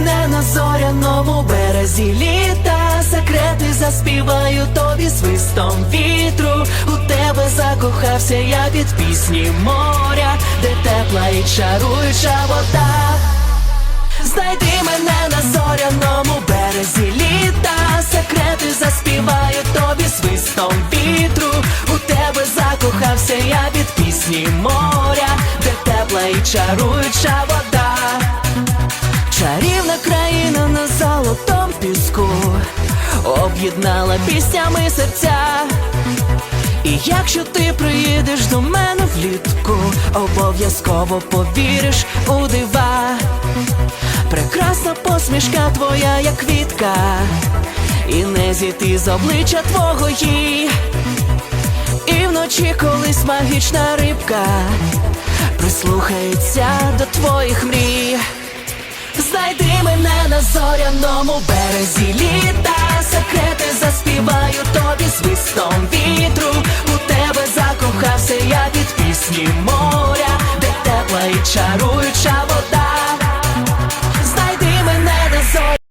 мене на зоряному березі літа, секрети заспіваю тобі свистом вітру. У тебе закохався я під пісні моря, де тепла і чаруюча вода. Знайди мене на зоряному березі літа, секрети заспіваю тобі свистом вітру. У тебе закохався я під пісні моря, де тепла і чаруюча вода. Чарівна об'єднала піснями серця. І якщо ти приїдеш до мене влітку, обов'язково повіриш у дива. Прекрасна посмішка твоя, як квітка, і не зійти з обличчя твого їй. І вночі колись магічна рибка прислухається до твоїх мрій. Знайди мене на зоряному березі літа, чаруюча.